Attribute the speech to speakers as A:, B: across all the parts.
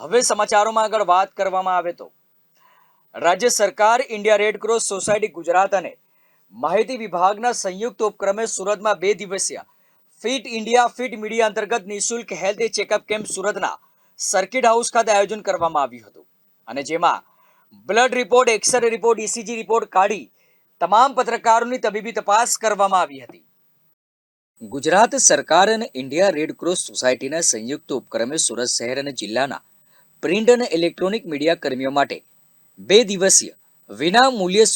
A: હવે સમાચારોમાં આગળ વાત કરવામાં આવે તો, રાજ્ય સરકાર, India red cross society, Gujarat અને માહિતી વિભાગના સંયુક્ત ઉપક્રમે સુરતમાં બે દિવસીય ફિટ ઇન્ડિયા, ફિટ મીડિયા અંતર્ગત નિઃશુલ્ક હેલ્થ ચેકઅપ કેમ્પ સુરતના સર્કિટ હાઉસ ખાતે આયોજન કરવામાં આવ્યું હતું. અને જેમાં blood report, X-ray report ECG report કાઢી તમામ પત્રકારોની તબીબી તપાસ કરવામાં આવી હતી. ગુજરાત સરકાર અને ઇન્ડિયા રેડ ક્રોસ સોસાયટીના સંયુક્ત ઉપક્રમે સુરત શહેર અને જિલ્લાના પ્રિન્ટ અને ઇલેક્ટ્રોનિક મીડિયા કર્મીઓ માટે. બે દિવસીય વિના મૂલ્યે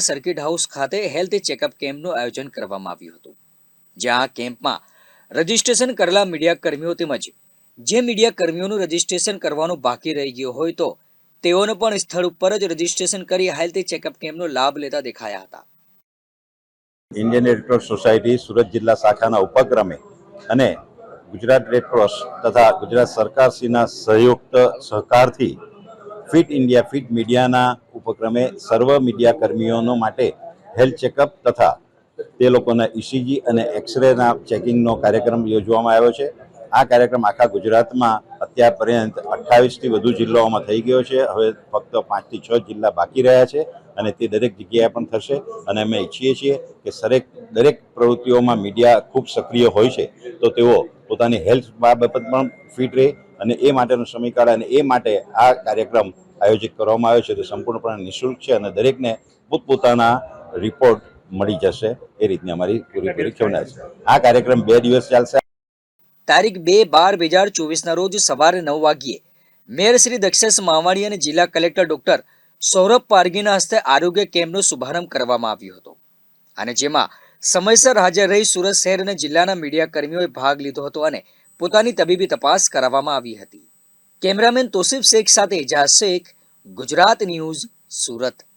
A: સર્કિટ હાઉસ ખાતે હેલ્થ ચેકઅપ કેમ્પનું આયોજન કરવામાં આવ્યું હતું. જ્યાં કેમ્પમાં રજીસ્ટ્રેશન કરેલા મીડિયા કર્મીઓ તેમજ જે મીડિયા કર્મીઓનું રજીસ્ટ્રેશન કરવાનું બાકી રહી ગયું હોય તો તેઓને પણ સ્થળ ઉપર જ રજીસ્ટ્રેશન કરી હેલ્થ ચેકઅપ કેમ્પનો લાભ લેતા દેખાયા હતા.
B: ઇન્ડિયન રેડક્રોસ સોસાયટી સુરત જિલ્લા શાખાના ઉપક્રમે અને ગુજરાત રેડક્રોસ તથા ગુજરાત સરકારશ્રીના સંયુક્ત સહકારથી ફિટ ઇન્ડિયા ફિટ મીડિયાના ઉપક્રમે સર્વ મીડિયા કર્મીઓનો માટે હેલ્થ ચેકઅપ તથા તે લોકોના ઇસીજી અને એક્સરેના ચેકિંગનો કાર્યક્રમ યોજવામાં આવ્યો છે. આ કાર્યક્રમ આખા ગુજરાતમાં અત્યાર પર્યંત અઠ્ઠાવીસથી વધુ જિલ્લાઓમાં થઈ ગયો છે. હવે ફક્ત પાંચથી છ જિલ્લા બાકી રહ્યા છે અને તે દરેક જગ્યાએ પણ થશે અને અમે ઈચ્છીએ છીએ કે સરેક દરેક પ્રવૃત્તિઓમાં મીડિયા ખૂબ સક્રિય હોય છે. તો તેઓ પોતાની હેલ્થ બાબત પણ ફિટ રહે અને એ માટેનો સમયકાળ અને એ માટે આ કાર્યક્રમ આયોજિત કરવામાં આવ્યો છે. તે સંપૂર્ણપણે નિઃશુલ્ક છે અને દરેકને પોતપોતાના રિપોર્ટ મળી જશે. એ રીતની અમારી પૂરેપૂરી ક્ષમતા છે આ કાર્યક્રમ બે દિવસ ચાલશે.
A: તારીખ બે બાર બે હજાર ચોવીસના રોજ સવારે નવ વાગ્યે. મેયર શ્રી દક્ષેશ માવાણી અને જિલ્લા કલેક્ટર ડોક્ટર સૌરભ પારગીના હસ્તે આરોગ્ય કેમ્પનો શુભારંભ કરવામાં આવ્યો હતો. અને જેમાં સમયસર હાજર રહી સુરત શહેર અને જિલ્લાના મીડિયા કર્મીઓએ ભાગ લીધો હતો અને પોતાની તબીબી તપાસ કરાવવામાં આવી હતી. કેમેરામેન તોસીફ શેખ સાથે એજાઝ શેખ, ગુજરાત ન્યૂઝ, સુરત.